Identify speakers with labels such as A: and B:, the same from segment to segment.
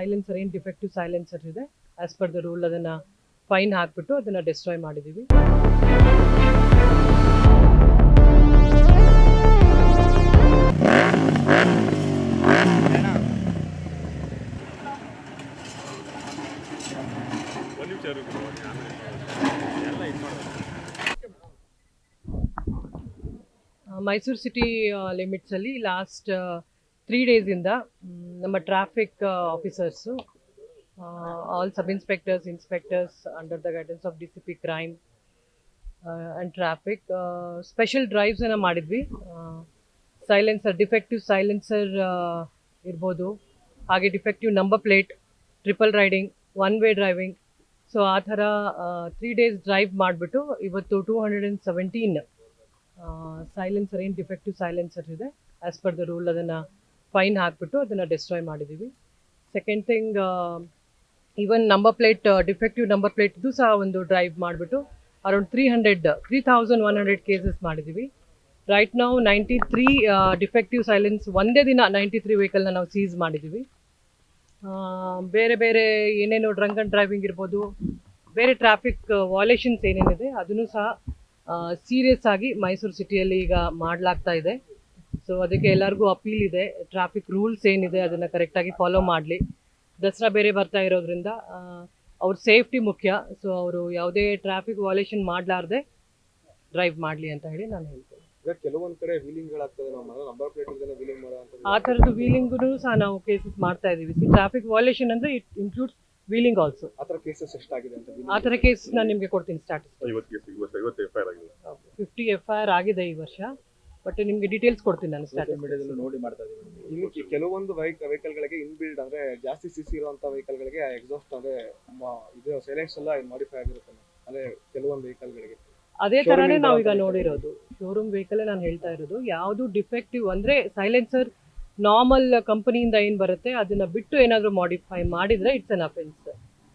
A: Silencer ಏನು defective silencer ಇದೆ as per the rule ಅದನ್ನು ಫೈನ್ ಹಾಕ್ಬಿಟ್ಟು ಅದನ್ನು ಡಿಸ್ಟ್ರಾಯ್ ಮಾಡಿದ್ದೀವಿ ಮೈಸೂರು ಸಿಟಿ ಲಿಮಿಟ್ಸಲ್ಲಿ ಲಾಸ್ಟ್ ತ್ರೀ ಡೇಸಿಂದ ನಮ್ಮ traffic officers all sub inspectors inspectors under the guidance of D C P crime and traffic special ಡ್ರೈವ್ಸನ್ನು ಮಾಡಿದ್ವಿ. ಸೈಲೆನ್ಸರ್ ಡಿಫೆಕ್ಟಿವ್ ಸೈಲೆನ್ಸರ್ ಇರ್ಬೋದು. ಹಾಗೆ defective number plate triple riding one way driving so ಆ ಥರ three days drive ಮಾಡಿಬಿಟ್ಟು ಇವತ್ತು two hundred and seventeen silencer ಏನು defective silencer ಇದೆ as per the rule ಅದನ್ನು ಫೈನ್ ಹಾಕ್ಬಿಟ್ಟು ಅದನ್ನು ಡಿಸ್ಟ್ರಾಯ್ ಮಾಡಿದ್ದೀವಿ second thing even number plate defective number ಪ್ಲೇಟ್ದು ಸಹ ಒಂದು ಡ್ರೈವ್ ಮಾಡಿಬಿಟ್ಟು around three hundred three thousand one hundred cases ಮಾಡಿದ್ದೀವಿ ರೈಟ್ ನಾವು ನೈಂಟಿ ತ್ರೀ ಡಿಫೆಕ್ಟಿವ್ ಸೈಲೆನ್ಸ್ ಒಂದೇ ದಿನ ನೈಂಟಿ ತ್ರೀ ವೆಹಿಕಲ್ನ ನಾವು ಸೀಸ್ ಮಾಡಿದ್ದೀವಿ ಬೇರೆ ಬೇರೆ ಏನೇನು ಡ್ರಂಕ್ ಅಂಡ್ ಡ್ರೈವಿಂಗ್ ಇರ್ಬೋದು, ಬೇರೆ ಟ್ರಾಫಿಕ್ ವಾಲೇಷನ್ಸ್ ಏನೇನಿದೆ, ಅದನ್ನು ಸಹ ಸೀರಿಯಸ್ ಆಗಿ ಮೈಸೂರು ಸಿಟಿಯಲ್ಲಿ ಈಗ ಮಾಡಲಾಗ್ತಾ ಇದೆ. ಸೊ ಅದಕ್ಕೆ ಎಲ್ಲರಿಗೂ ಅಪೀಲ್ ಇದೆ. ಟ್ರಾಫಿಕ್ ರೂಲ್ಸ್ ಏನಿದೆ ಅದನ್ನು ಕರೆಕ್ಟಾಗಿ ಫಾಲೋ ಮಾಡಲಿ. ದಸರಾ ಬೇರೆ ಬರ್ತಾ ಇರೋದ್ರಿಂದ ಅವ್ರ ಸೇಫ್ಟಿ ಮುಖ್ಯ. ಸೊ ಅವರು ಯಾವುದೇ ಟ್ರಾಫಿಕ್ ವಾಲೇಷನ್ ಮಾಡಲಾರ್ದೆ ಡ್ರೈವ್ ಮಾಡಲಿ ಅಂತ ಹೇಳಿ ನಾನು ಹೇಳ್ತೀನಿ.
B: ಈಗ ಕೆಲವೊಂದ್ ಕಡೆ ನಂಬರ್ ಪ್ಲೇಟ್ ವೀಲಿಂಗ್ ಮಾಡೋ
A: ಆ ಥರದ್ದು ವೀಲಿಂಗ್ಗೂ ಸಹ ನಾವು ಕೇಸಸ್ ಮಾಡ್ತಾ ಇದ್ದೀವಿ. ಸಿ ಟ್ರಾಫಿಕ್ ವಾಲೇಷನ್ ಅಂದರೆ ಇಟ್ ಇನ್ಕ್ಲೂಡ್ಸ್ ವೀಲಿಂಗ್ ಆಲ್ಸೋ
B: ಆ ಥರ ಕೇಸಸ್ ಎಷ್ಟಾಗಿದೆ ಅಂತ
A: ಆ ಥರ ಕೇಸ್ ನಾನು ನಿಮಗೆ ಕೊಡ್ತೀನಿ ಸ್ಟಾರ್ಟ್
C: ಇವತ್ತಿಗೆ ಇವತ್ತು ಐವತ್ತು ಎಫ್ ಐ ಆರ್ ಆಗಿದೆ.
A: ಫಿಫ್ಟಿ ಎಫ್ ಐ ಆರ್ ಆಗಿದೆ ಈ ವರ್ಷ. ಬಟ್ ನಿಮ್ಗೆ ಡೀಟೇಲ್ಸ್ ಕೊಡ್ತೀನಿ ನಾನು ಸ್ಟಾರ್ಟಿಂಗ್
D: ಮೀಡಿಯಾದಲ್ಲಿ ನೋಡಿ ಮಾಡ್ತಾ ಇದ್ದೀವಿ
B: ಇನ್ನು ಕಿ- ಕೆಲವೊಂದು ವೆಹಿಕಲ್ ಗಳಿಗೆ ಇನ್ಬಿಲ್ಡ್ ಅಂದ್ರೆ ಜಾಸ್ತಿ ಸಿ ಸಿ ಇರುವಂತ ವೆಹಿಕಲ್ ಗಳಿಗೆ ಎಕ್ಸಾಸ್ಟ್ ಅಂದ್ರೆ ಮ- ಇದು ಸೈಲೆನ್ಸ್ ಎಲ್ಲ ಮಾಡಿಫೈ ಆಗಿರುತ್ತೆ ಅಂದ್ರೆ ಕೆಲವೊಂದು ವೆಹಿಕಲ್ ಗಳಿಗೆ.
A: ಅದೇ
B: Showroom
A: ಥರನೇ
B: ಇಂದ
A: ನಾವೀಗ
B: ಅಂತ
A: ನೋಡಿರೋದು. ಶೋರೂಮ್ ವೆಹಿಕಲ್ ನಾನು ಹೇಳ್ತಾ ಇರೋದು ಯಾವುದು ಡಿಫೆಕ್ಟಿವ್ ಅಂದ್ರೆ ಸೈಲೆನ್ಸರ್ ನಾರ್ಮಲ್ ಕಂಪನಿಯಿಂದ ಏನು ಬರುತ್ತೆ ಅದನ್ನ ಬಿಟ್ಟು ಏನಾದರೂ ಮಾಡಿಫೈ ಮಾಡಿದ್ರೆ it's an offence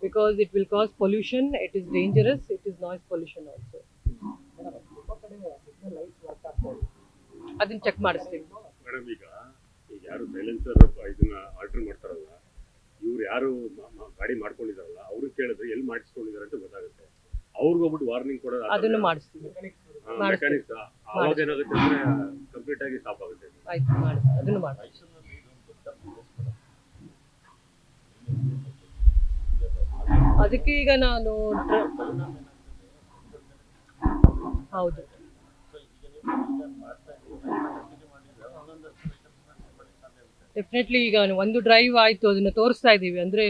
A: because it will cause pollution it is dangerous it is noise pollution also ಅದನ್ನ ಚೆಕ್ ಮಾಡಿಸ್ತೀವಿ.
C: ಮೇಡಮ್ ಈಗ ಈಗ ಯಾರು ಸೈಲೆನ್ಸರ್ ಇದನ್ನ ಆರ್ಡರ್ ಮಾಡ್ತಾರಲ್ಲ ಇವ್ರು ಯಾರು ಮ- ಮ- ಗಾಡಿ ಮಾಡ್ಕೊಂಡಿದಾರಲ್ಲ ಅವ್ರು ಕೇಳಿದ್ರೆ ಎಲ್ಲಿ ಮಾಡಿಸ್ಕೊಂಡಿದ್ದಾರೆ ಅಂತ ಗೊತ್ತಾಗುತ್ತೆ. ಅವ್ರಿಗೆ ಹೋಗ್ಬಿಟ್ಟು ವಾರ್ನಿಂಗ್ ಕೊಡೋದು
A: ಅದನ್ನು ಮಾಡಿಸ್ತೀವಿ. ಮಾಡಿಸ್ತೀವಿ.
C: ಮೆಕ್ಯಾನಿಕ್ಸ್ ಅವಾಗ ಏನಾಗುತ್ತೆ ಅಂದ್ರೆ ಕಂಪ್ಲೀಟ್ ಆಗಿ ಸ್ಟಾಪ್ ಆಗುತ್ತೆ.
A: ಆಯ್ತು ಮಾಡಿಸ್ತೀವಿ. ಅದನ್ನು ಮಾಡಿ ಅದಕ್ಕೆ ಈಗ ನಾನು ಹೌದು. ಡೆಫಿನೆಟ್ಲಿ ಈಗ ಒಂದು ಡ್ರೈವ್ ಆಯಿತು, ಅದನ್ನು ತೋರಿಸ್ತಾ ಇದ್ದೀವಿ. ಅಂದರೆ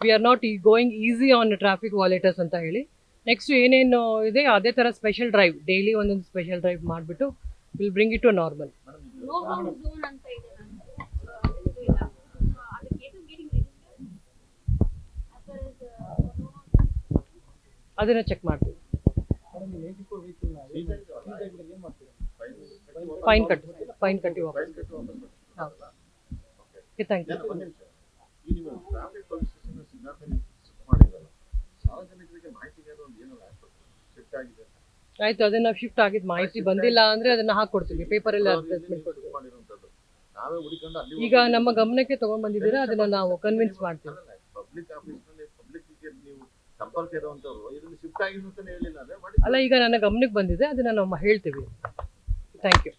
A: ವಿ ಆರ್ ನಾಟ್ ಈ going easy on traffic violators ಅಂತ ಹೇಳಿ. ನೆಕ್ಸ್ಟ್ ಏನೇನು ಇದೆ, ಅದೇ ಥರ ಸ್ಪೆಷಲ್ ಡ್ರೈವ್ ಡೈಲಿ ಒಂದೊಂದು ಸ್ಪೆಷಲ್ ಡ್ರೈವ್ ಮಾಡಿಬಿಟ್ಟು will bring it to normal ಅದನ್ನು ಚೆಕ್ ಮಾಡ್ತೀವಿ. ಫೈನ್ ಕಟ್ ಫೈನ್ ಕಟ್ಟಿ ವಾಪಸ್. ಓಕೆ ಥ್ಯಾಂಕ್ ಯು ಆಯ್ತು. ಅದನ್ನ ನಾವು ಶಿಫ್ಟ್ ಆಗಿದ್ದು ಮಾಹಿತಿ ಬಂದಿಲ್ಲ ಅಂದ್ರೆ ಅದನ್ನ ಹಾಕೊಡ್ತೀವಿ ಅಡ್ವರ್ಟೈಸ್ಮೆಂಟ್ ಕೊಡ್ತೀವಿ.
D: ಹುಡುಕೊಂಡು ಅಲ್ಲಿ
A: ಈಗ ನಮ್ಮ ಗಮನಕ್ಕೆ ತಗೊಂಡ್ ಬಂದಿದ್ದೀರಾ? ಅದನ್ನ ನಾವು ಕನ್ವಿನ್ಸ್ ಮಾಡ್ತೀವಿ. ಅಲ್ಲ ಈಗ ನನ್ನ ಗಮನಕ್ಕೆ ಬಂದಿದೆ ಅದನ್ನ ನಾವು ಹೇಳ್ತೀವಿ. Thank you